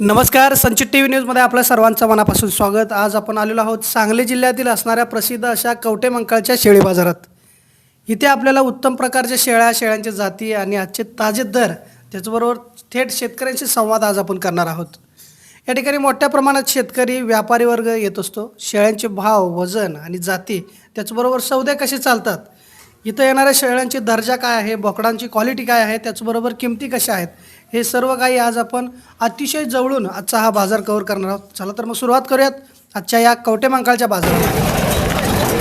नमस्कार संचित T V न्यूजमध्ये आपल्या सर्वांचं मनापासून स्वागत. आज आपण आलेलो आहोत सांगली जिल्ह्यातील असणाऱ्या प्रसिद्ध अशा कवटे मंकाळच्या शेळी बाजारात. इथे आपल्याला उत्तम प्रकारच्या शेळ्या शेळ्यांच्या जाती आणि आजचे ताजे दर त्याचबरोबर थेट शेतकऱ्यांशी संवाद आज आपण करणार आहोत. या ठिकाणी मोठ्या प्रमाणात शेतकरी व्यापारी वर्ग येत असतो. शेळ्यांचे भाव वजन आणि जाती त्याचबरोबर सौदे कसे चालतात इथं येणाऱ्या शेळ्यांची दर्जा काय आहे बोकडांची क्वालिटी काय आहे त्याचबरोबर किमती कशा आहेत हे सर्व काही आज आपण अतिशय जवळून आजचा हा बाजार कव्हर करणार आहोत. चला तर मग सुरुवात करूयात आजच्या या कवटे मंकाळच्या बाजारात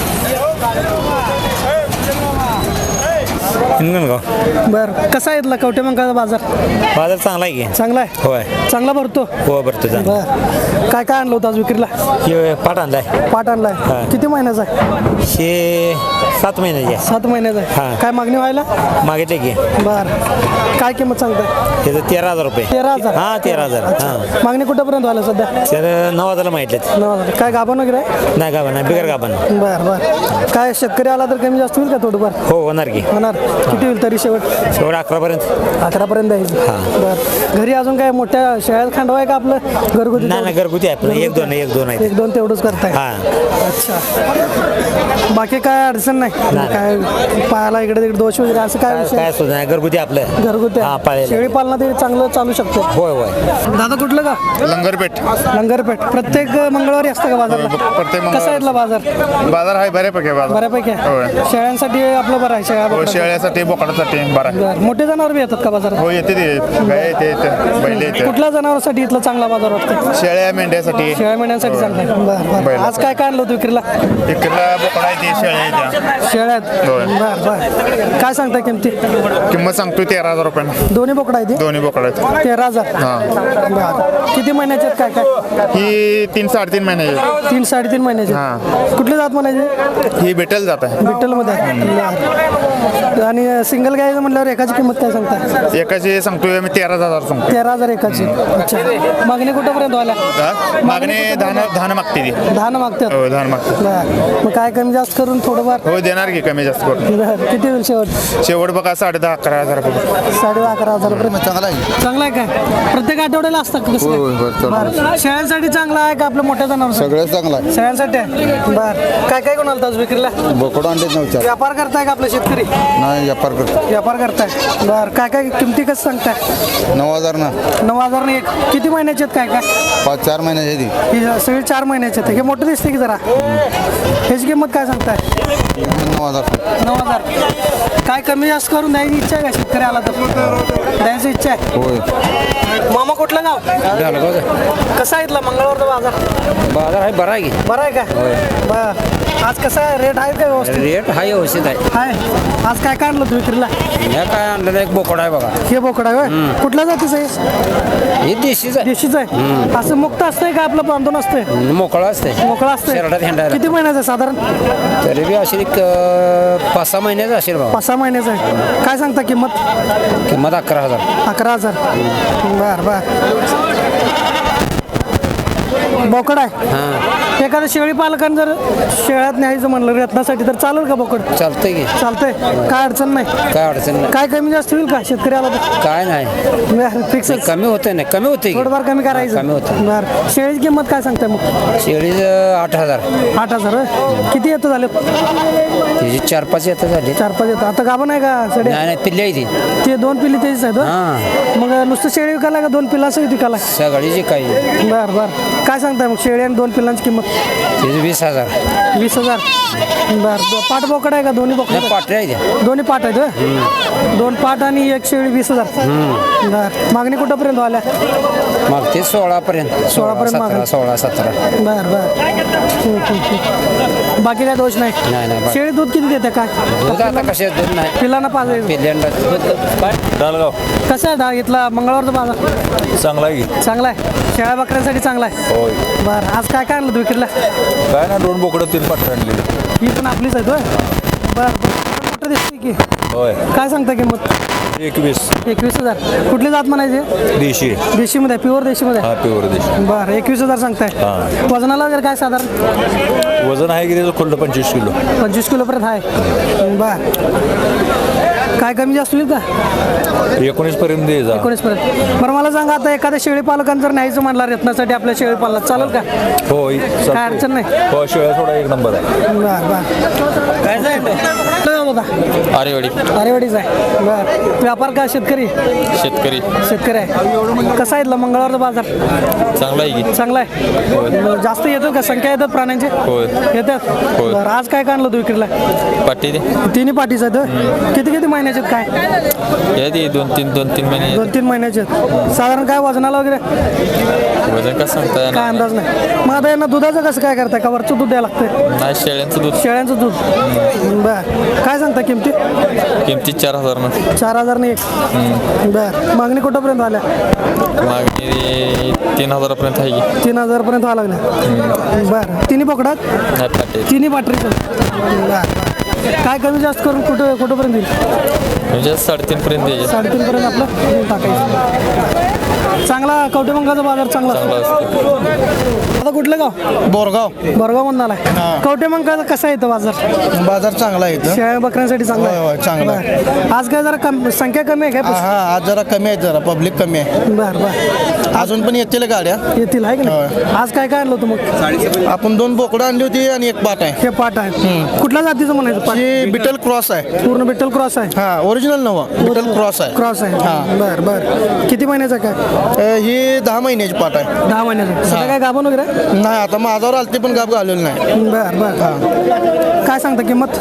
हिंगणगाव. बरं. कसा आहे इथला कवटे मंकाळचा बाजार? बाजार चांगला आहे की. चांगला आहे? होय. चांगला भरतो? हो भरतो चांगला. बरं. काय काय आणलं होतं आज विक्रीला? हे पाठ आणलाय. पाट आणलाय. हा. किती महिन्याचा आहे? हे सात महिन्याची आहे. सात महिन्याचा आहे. हा. काय मागणी व्हायला? मागितले की. बरं. काय किंमत सांगताय? त्याचं तेरा हजार रुपये. तेरा हजार? हा तेरा हजार. अच्छा. हा. मागणी कुठंपर्यंत व्हायला सध्या? तर नऊ हजारला मागितलेत. नऊ हजार. काय गाभण वगैरे आहे? नाही गाभा नाही. बिगर गाभा बरं बरं. काय शेतकरी आला तर कमी जास्त होईल का थोडंफार? हो होणार की. होणार. किती होईल तरी शेवट? एवढं अकरापर्यंत. अकरापर्यंत हा. बरं. घरी अजून काय मोठ्या शेळ्यात खांडवा आहे का आपलं? घरगुती नाही नाही घरगुती आहे आपलं एक दोन एक दोन आहेत. एक दोन तेवढंच करताय. हा. अच्छा. बाकी काय अडचण नाही. काय पायाला इकडे तिकडे दोष वगैरे असं काय काय विषय? सुद्धा नाही. घरगुती आपलं. घरगुती हा आहे. पाळलेलं. शेळी पालनात हे चांगलं चालू शकतं. होय होय. दादा कुठलं का लंगरपेठ. लंगरपेठ. प्रत्येक मंगळवारी असतं का बाजारला प्रत्येक मंगळवारी. कसा आहे इथला बाजार? बाजार आहे बऱ्यापैकी आहे बाजार. बऱ्यापैकी होय. आहे शेळ्यांसाठी आपलं बरं आहे शेळ्या हो बोकडाचं. शेळ्यासाठी बोकडासाठी बरं आहे. बरं. मोठे जनावर बी येतात का बाजारात? हो येते ते. गाय येते येते. बैल येते. कुठल्या जनावरांसाठी इथला चांगला बाजार वाटतो? शेळ्या मेंढ्यासाठी. शेळ्या महिन्यांसाठी चांगला आहे. बरं बरं. बैल. आज काय काय आणलं होतं विक्रीला? इकडला बोकडा येते शेळ्या येत्या. शेळ्यात होय. बरं बरं. काय सांगता किमती? किंमत सांगतो तेरा हजार रुपये दोन्ही बोकडा आहे दोन्ही बोकडा आहेत. तेरा हजार? हा. बरं. किती महिन्याचे आहेत? काय काय? ही तीन साडेतीन महिन्याची तीन साडेतीन महिन्याचे हा. कुठले जात म्हणायचे? ही भेटेल जात आहे. विठ्ठलमध्ये आहे बरं. आणि सिंगल गायचं म्हटल्यावर एकाची किंमत काय सांगता? एकाची सांगतोय मी तेरा हजार सांगतो तेरा हजार एकाची. अच्छा. मागणी कुठंपर्यंत व्हायला हा? मागणी धान धान मागते ती. दहा ना मागतात हो धान मागते. बरं. मग काय कमी जास्त करून थोडंफार? हो देणार की कमी जास्त करून. बरं. किती होईल शेवट? शेवट बघा साडे दहा अकरा हजार रुपये. साडे अकरा हजार रुपये. चांगला आहे. चांगला आहे काय? प्रत्येक आठवड्याला असतं का कसं होय, होय, होय, चांगलं बरं. शेळ्यांसाठी चांगला आहे का आपल्या मोठ्या जनावर सगळं चांगलं आहे. शेळ्यांसाठी आहे? बर. काय काय कोणाला आज विक्रीला? बोकडं आणले नव्हत्या व्यापार करताय का आपले शेतकरी? नाही व्यापार करतो. व्यापार करताय. बर काय काय किमती कसं सांगताय? नऊ हजार ना नऊ हजार एक. किती महिन्याचे आहेत काय काय? पाच चार महिन्याची ती. ही सगळी चार महिन्याचे आहेत. हे मोठं दिसते की जरा? ह्याची किंमत काय सांगताय? नऊ हजार. नऊ हजार. काय कमी जास्त करून द्यायची इच्छा आहे का शेतकरी आला तर? द्यायची इच्छा आहे? होय. मामा कुठलं गाव? कसा आहे इथला मंगळवारचा बाजार? बाजार आहे बरा आहे की. बरं आहे का? बर. आज कसा आहे रेट आहे का व्यवस्थित? रेट हा व्यवस्थित आहे. आहे आज काय काय आणलं विक्रीला? ह्या काय आणलेलं? एक बोकड आहे बघा. हे बोकडा आहे होय? कुठल्या जातीचं आहे हे? देशीच आहे. देशीच आहे? असं मुक्त असतंय का आपलं बांधून असतंय? मोकळं असते मोकळा असतंय. शर्टात हिंडायला. किती महिन्याचं आहे साधारण? तरी बी असेल एक अं, पाच सहा महिन्याचं असेल बाबा पाच सहा महिन्याचं आहे. काय सांगता किंमत? किंमत अकरा हजार. अकरा हजार. बर बर. बोकड आहे. हां. एखादं शेळी पालकानं जर शेळ्यात न्यायचं म्हणलं रत्नासाठी तर चालेल का बोकड? चालतंय की. चालतंय. काय अडचण नाही. काय अडचण नाही. काय कमी जास्त होईल का शेतकरी आला तर? काय नाही. फिक्स कमी होतंय नाही कमी होते थोडंफार कमी करायचं. कमी होतं बरं. शेळीची किंमत काय सांगताय मग? शेळीचं आठ हजार. आठ हजार होय? किती येतं झाले? त्याची चार पाच येतं झाली. चार पाच येतं. आता गाभण आहे का सडे नाही नाही पिल्ली आहे ती. ते दोन पिल्ली त्याचीच आहेत होय? हां. मग नुसतं शेळी विकायला का दोन पिल्लासहित विकायला? सगळीची काही बर बर. काय सांगताय मग? शेळी आणि दोन पिल्लांची किंमत? त्याची वीस हजार. वीस हजार. बर पाट बोकड आहे का? दोन्ही बोकड नाही पाटऱ्या आहे दोन्ही पाट आहेत होय? दोन पाट आणि एक शेळी वीस हजार. बर. मागणी कुठंपर्यंत व्हायला? मग ते सोळापर्यंत. सोळा सोळापर्यंत सतरा मागं. सोळा सतरा. बर बर. बाकी काय दोष नाही. नाही, नाही, बाकी- शेळी दूध किती देते काय? दूध आता कसे दूध नाही. पिल्लांना पाच पहिल्यांदा काय? डालगाव कसं आहे दहा इथला मंगळवारचा बाजार? चांगला आहे. की चांगला आहे. शेळ्या बकऱ्यांसाठी चांगला आहे. होय. बरं आज काय काय आणलं तू विक्रीला काय ना दोन बोकडं तीन पाठर आणलेले ही पण आपलीच आहे होय. बरं बरं. मोठं दिसते की. होय. काय सांगता किंमत? एकवीस. एकवीस हजार. कुठली जात म्हणायचे? देशी. देशीमध्ये प्युअर देशीमध्ये? हा प्युअर देशी. बरं एकवीस हजार सांगताय. हां. वजनाला वगैरे काय साधारण? वजन आहे की त्याचं खुल्लं पंचवीस किलो. पंचवीस किलोपर्यंत आहे. बर. काय कमी जास्त होईल का? एकोणीस पर्यंत दे जा. एकोणीस पर्यंत बरं मला सांगा आता एखाद्या शेळी पालकांना जर न्यायचं म्हणला रत्नासाठी आपल्या शेळी पालनात चालेल का? हो काय अडचण नाही. हो शिळ्या थोडा एक नंबर आहे. बर बर. काय दादा. आरेवाडी. अरेवाडीच आहे. बर. व्यापार का शेतकरी? शेतकरी. शेतकरी आहे. कसा आहे इथला मंगळवारचा बाजार? चांगला आहे की? चांगला आहे. जास्त येतात का? संख्या येतात प्राण्यांचे? होय. येतात. होय. बरं आज काय आणलं तू विक्रीला पाटी दे. तिन्ही पाठीच आहेत होय? किती किती महिन्याचे आहेत काय? या दोन तीन दोन तीन महिने दोन तीन महिन्याचे आहेत. साधारण काय वजनाला वगैरे? वजन कसं सांगता काय अंदाज नाही. मग आता यांना दुधाचं कसं काय करताय? का वरचं दूध द्यायला लागतंय? नाही शेळ्यांचं दूध. शेळ्यांचं दूध. बर. काय सांगता किमती? किमती चार हजार ना चार हजार एक. बर. मागणी कुठंपर्यंत आल्या? मागणी तीन हजारापर्यंत आहे. तीन हजारपर्यंत व्हायला लागल्या. बर. तिन्ही पकडात नाही पाटी तिन्ही पाटरीचं. बर. काय कमी जास्त करून कुठं कुठंपर्यंत येईल? म्हणजे साडेतीन पर्यंत द्यायचे साडेतीन पर्यंत आपलं टाकायचं. चांगला कवटेमंगाचा बाजार चांगला आता कुठलं गाव? बोरगाव. बरगाव म्हणून आलाय कवटेमंगाचा कसा येतो बाजार? बाजार चांगला आहे इथं. शेळ्या बकऱ्यांसाठी चांगला होय, होय, चांगला आहे. बरं. आज काय जरा कम संख्या कमी आहे हा काय हा आज जरा कमी आहे जरा पब्लिक कमी आहे. बर बर. अजून पण येतील गाड्या. येतील आहे की नाही? आज काय काय आणलं होतं मग? आपण दोन बोकडं आणली होती आणि एक पाट आहे. हे पाट आहे. कुठल्या जातीचं म्हणायचं? पाट? ही बिटल क्रॉस आहे. पूर्ण बिट्टल क्रॉस आहे? हा ओरिजिनल नवं. बिटल क्रॉस आहे. क्रॉस आहे. हा. बर बर. किती महिन्याचा काय? ही दहा महिन्याची पाट आहे. दहा महिन्याचा. सध्या काय गाभण वगैरे? नाही आता माझ्यावर आलती पण गाब घालवलं नाही. बर बर. काय सांगता किंमत?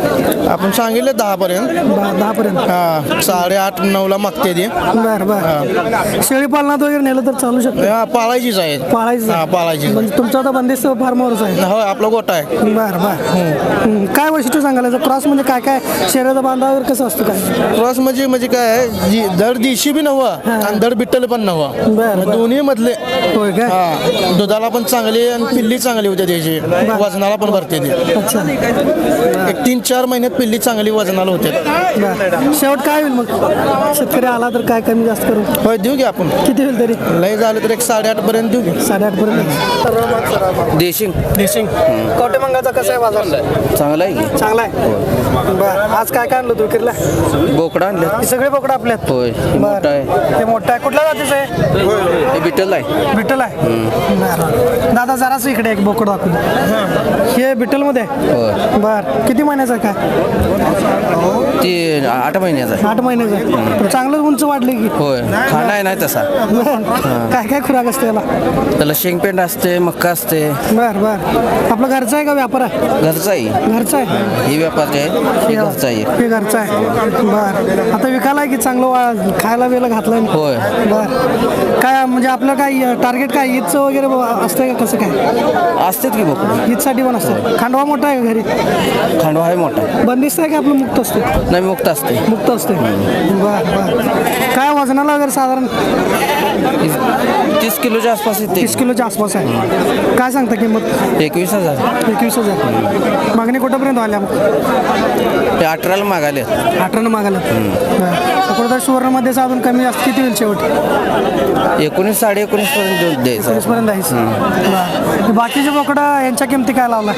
आपण सांगितले दहा पर्यंत ब- दहा पर्यंत हा साडेआठ नऊला मागते ती. बर बर. शेळी पालनात वगैरे नेलं तर चालू शकतं? हा पाळायचीच आहे. पाळायचं हा पाळायची म्हणजे तुमचं आता बंदिस्त फार्मवरच आहे. हो आपला गोटा आहे. बर बर. हम्म. काय वैशिष्ट्य सांगायला? क्रॉस म्हणजे काय काय? शरीराचा बांधा वगैरे कसं असतं काय? क्रॉस म्हणजे म्हणजे काय आहे? जी धड दिशी बी नवं आणि धड बिट्टल पण नवं बरं. दोन्ही मधले. होय काय हा. दुधाला पण चांगली आणि पिल्ली चांगली होते त्याची. वजनाला पण भरते ती. अच्छा. एक तीन चार महिन्यात पिल्ली चांगली वजनाला होते. बर. शेवट काय होईल मग? शेतकरी आला तर काय कमी जास्त करू? होय देऊ की आपण. किती होईल तरी? लय झालं तर एक साडेआठ पर्यंत देऊ की. साडेआठ पर्यंत देशिंग. देशिंग. कवटे मंगाचा कसा आहे बाजार? चांगला आहे की. चांगला आहे? बर. आज काय काय आणलं तू विक्रीला बोकडा आणलं हे सगळे बोकडं आपल्यात? होय हे बर. मोठा आहे. हे मोठं आहे. कुठल्या जातीचं आहे? हे बिटल आहे. बिठल आहे. बरं. दादा जरासं इकडे एक बोकड दाखवू. दे. हे आहे होय. बर. किती महिन्याचं आहे काय? ते आठ महिन्याचा आहे. आठ महिन्याचं आहे. चांगलं उंच वाढले की. होय. खाणं आहे नाही तसा. काय काय खुराक असते याला? त्याला शेंगपेंड असते मक्का असते. बर बर. आपलं घरचं आहे का व्यापार आहे? घरचा आहे. घरचं आहे? ही. व्यापारचे आहे हे घरचा आहे. हे घरचं आहे. बर. आता विकायला आहे की चांगलं वा- खायला वेळेला घातलं होय. बर. काय म्हणजे आपलं काय टार्गेट काय? ईदचं वगैरे असतंय का कसं काय? असतात की बोकडं ईदसाठी पण असतं खांडवा मोठा आहे घरी? खांडवा आहे मोठा. बंदिस्त आहे का आपलं मुक्त असते? नाही मुक्त असते. मुक्त असते. काय वजनाला वगैरे साधारण? तीस किलोच्या आसपास येते. तीस किलोच्या आसपास आहे. काय सांगता किंमत? एकवीस हजार. एकवीस हजार. मागणी कुठंपर्यंत आल्या? मग ते अठराला मागाले अठरानं मागायला सुवर्णमध्ये साधून कमी जास्त किती होईल शेवट? एकोणीस साडे एकोणीस पर्यंत देऊन द्यायचं. आहे बाकीचे बोकडं यांच्या किमती काय लावला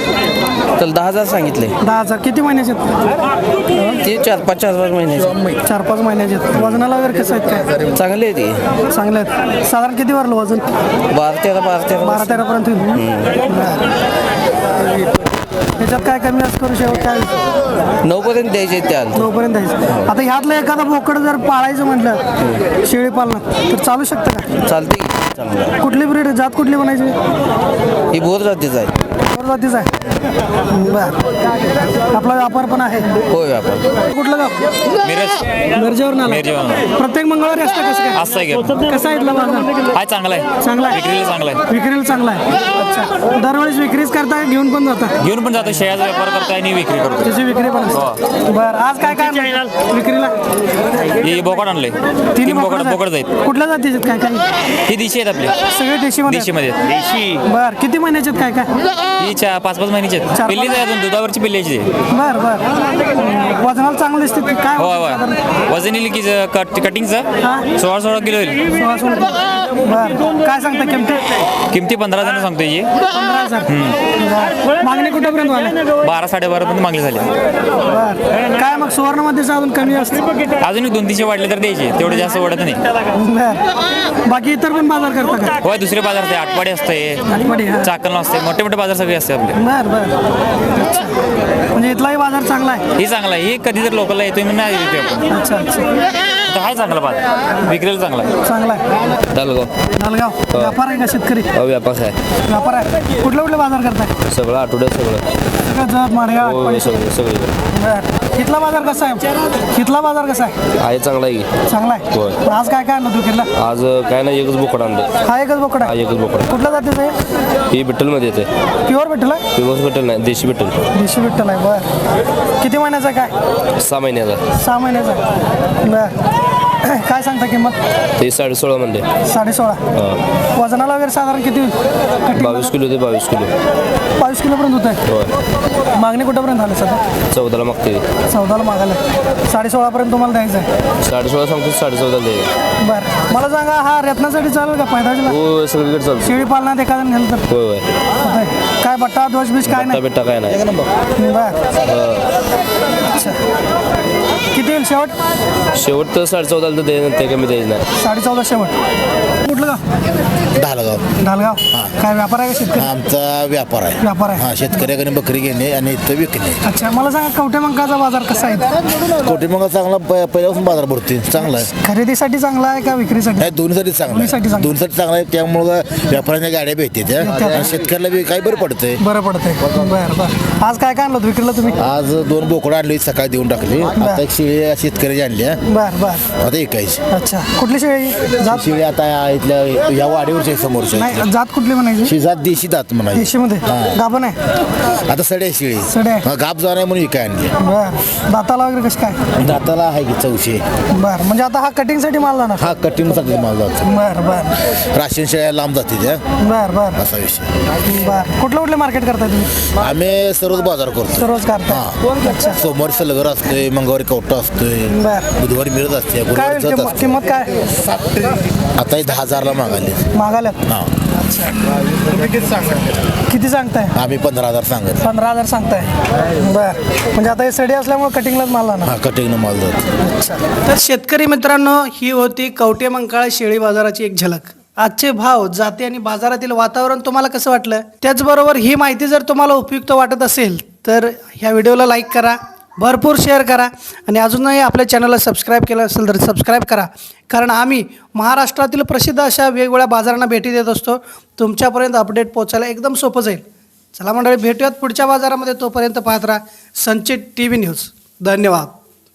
तर दहा हजार सांगितले. दहा हजार. किती महिन्याचे आहेत? ते चार पाच चार पाच महिन्याचे चार पाच महिन्याचे आहेत. वजनाला वगैरे कसं आहेत काय? चांगले आहे ते चांगले आहेत. साधारण किती वरलं वजन? बारा तेरा बारा तेरा. बारा तेरा पर्यंत होईल. बरं. त्याच्यात काय कमी जास्त करू शेवट काय? नऊ पर्यंत द्यायचे त्या नऊ पर्यंत द्यायचं. आता ह्यातलं एखादा बोकड जर पाळायचं म्हटलं शेळी पालनात तर चालू शकतं का? चालते कुठली ब्रीड? जात कुठली बनायची? ही बोर जातीचं आहे. बोर जातीच आहे. बर. आपला व्यापार पण आहे. होय आपण कुठलं गाव? मिरज. मिरजेवर मिरजेवरून. प्रत्येक मंगळवारी असतं कसं काय असं आहे की. कसं आहे इथला बाजार? हाय चांगला आहे. चांगला आहे? विक्रीला चांगला आहे. विक्रीला चांगला आहे. अच्छा. दरवेळेस विक्रीच करता घेऊन पण जाता? घेऊन पण जातो. शेळ्याचा व्यापार करतोय आणि विक्री करतो त्याची विक्री पण असते. बरं. आज काय काय आणलं? विक्रीला? ही बोकड आणले तीन तीन बोकड बोकडं. जाईल कुठल्या जातीचे आहेत? काय काय? ही दिशी आहेत आपली. सगळे देशी मध्ये देशीमध्ये देशी. बर. किती महिन्याचे आहेत? काय काय? ही चा पाच पाच महिने महिन्याचे आहेत चार- पिल्लीच आहे अजून दुधावरची आहे बर बर. वजनाला चांगलं दिसते ते काय हो साधारण? होय वजन येईल की ज- कट कटिंगचं सोळा सोळा किलो येईल. सोळा सोळा बर. काय सांगता किमती? किमती पंधरा जण सांगतो याची पंधरा हजार. बर. मागणी कुठंपर्यंत बारा साडेबारा पर्यंत मागली झाली. बर. काय मग सुवर्णमध्ये अजून कमी असते अजून एक दोन तीनशे वाढले तर द्यायचे. तेवढे जास्त वाढत नाही. बर. बाकी इतर पण बाजार करता का? होय दुसरे बाजार असते. असते. आठवडी हा. चाकण असते. मोठे मोठे बाजार सगळे असते आपले. बर बर. म्हणजे इथलाही बाजार चांगला आहे. ही चांगला आहे. ही लोकलला येतोय म्हणून नाही येते आपण. अच्छा अच्छा. तर आहे चांगला बाजार. विक्रेला चांगला आहे. चांगला आहे. दालगाव. नालगाव व्यापार आहे का शेतकरी? हा व्यापक आहे. व्यापार आहे. कुठले कुठले बाजार करताय? सगळं आठवड्यात सगळं. सगळं जत माडगाव हो. सगळं सगळं. बर. इथला बाजार कसा आहे? इथला बाजार कसा आहे? आहे चांगला आहे. चांगला आहे? होय. आज काय काय आणलं तू आज काय नाही एकच बोकड आणलं. हा एकच बोकड हा आहे एकच बोकड कुठल्या जातीचं आहे? ही बिठ्ठलमध्ये येते प्युअर भेटलं आहे? पिवस बिठ्ठल नाही देशी बिठ्ठल देशी भेटलं आहे बर. किती महिन्याचं आहे काय? सहा महिन्याचा सहा महिन्याचं आहे. बर. काय सांगता किंमत? ते साडे सोळा म्हणते साडे सोळा हा. वजनाला वगैरे साधारण किती होईल? बावीस किलो ते बावीस किलो. बावीस किलोपर्यंत होत आहे मागणी कुठंपर्यंत झाली सध्या? चौदाला मागते. ते. चौदाला मागायला. साडे सोळापर्यंत तुम्हाला द्यायचं आहे. साडे सोळा सांगतो साडे चौदा दे बरं. मला सांगा हा रत्नासाठी चालेल का? फायदा हो सगळीकडे चालतो. शेळी पालनात एखादं नेलं तर? होय होय. काय बट्टा दोष बीज काय नाही? बिट्टा काय नाही. बर. अच्छा. येईल शेवट? शेवट तर साडे चौदाला तर दे ते कमी द्यायचं नाही. साडे चौदा शेवट. कुठलं का ढालगाव ढालगाव काय व्यापार आहे का शेतकरी? आमचा व्यापार आहे. व्यापार आहे. हा शेतकऱ्याकडे बकरी घेणे आणि इथं विकणे. अच्छा मला सांगा कवठे मंकाचा बाजार कसा आहे कोटी मग चांगला प- पहिल्यापासून बाजार भरते चांगला आहे. खरेदीसाठी चांगला आहे का विक्रीसाठी? नाही दोन्हीसाठी चांगला दोन्हीसाठी आहे. चांगलं. दोन्हीसाठी चांगला आहे. त्यामुळं व्यापाऱ्यांच्या गाड्या भेटते त्या. आणि शेतकऱ्याला बी काही बरं पडतंय. बरं पडतंय. बरं बरं. आज काय काय आणलं होतं? विक्रीला तुम्ही? आज दोन बोकडं आणली सकाळी देऊन टाकली. आता एक शिळी शेतकऱ्याची आणली आहे. बरं बरं. आता एकायची अच्छा. कुठली शेळी जात? शिळी आता या इथल्या या वाडीवरच्या समोरच्या. नाही जात कुठली म्हणायची? शी जात देशी दात म्हणायची. देशीमध्ये. गाभण आहे? आता सडे शिळी. सडे आहे. हा, गाप जाणार म्हणून विकाय आणली? बरं. दाताला वगैरे कशी काय? दाताला आहे की चौशे. बरं. म्हणजे आता हा कटिंगसाठी माल जाणार? हा कटिंगसाठी माल जातो. बरं बरं. राशन शेळ्या लांब जाते त्या बरं बरं. असा विषय. बरं. कुठलं कुठले मार्केट करताय तुम्ही? आम्ही सर्वच बाजार करतो. सर्वच करताय. अच्छा. सोमवारी सलगर असतोय मंगळवारी कवटा बरं. बुधवारी मिळत असते काय गुरुवारी जात किंमत असते. किंमत काय? आता हे दहा हजारला मागाले मागाल्यात हा. किती सांगताय? आम्ही पंधरा हजार सांगत पंधरा हजार सांगताय. बर. म्हणजे आता हे सडी असल्यामुळे कटिंगलाच माल जाणार. हा कटिंगनं माल जातो. तर शेतकरी मित्रांनो ही होती कवटे मंकाळा शेळी बाजाराची एक झलक. आजचे भाव जाती आणि बाजारातील वातावरण तुम्हाला कसं वाटलं? त्याचबरोबर ही माहिती जर तुम्हाला उपयुक्त वाटत असेल तर ह्या व्हिडिओला लाईक करा. भरपूर शेअर करा. आणि अजूनही आपल्या चॅनलला सबस्क्राईब केलं असेल तर सबस्क्राईब करा. कारण आम्ही महाराष्ट्रातील प्रसिद्ध अशा वेगवेगळ्या बाजारांना भेटी देत असतो. तुमच्यापर्यंत अपडेट पोचायला एकदम सोपं जाईल. चला मंडळी भेटूयात पुढच्या बाजारामध्ये. तोपर्यंत पाहत राहा संचित टी व्ही न्यूज धन्यवाद.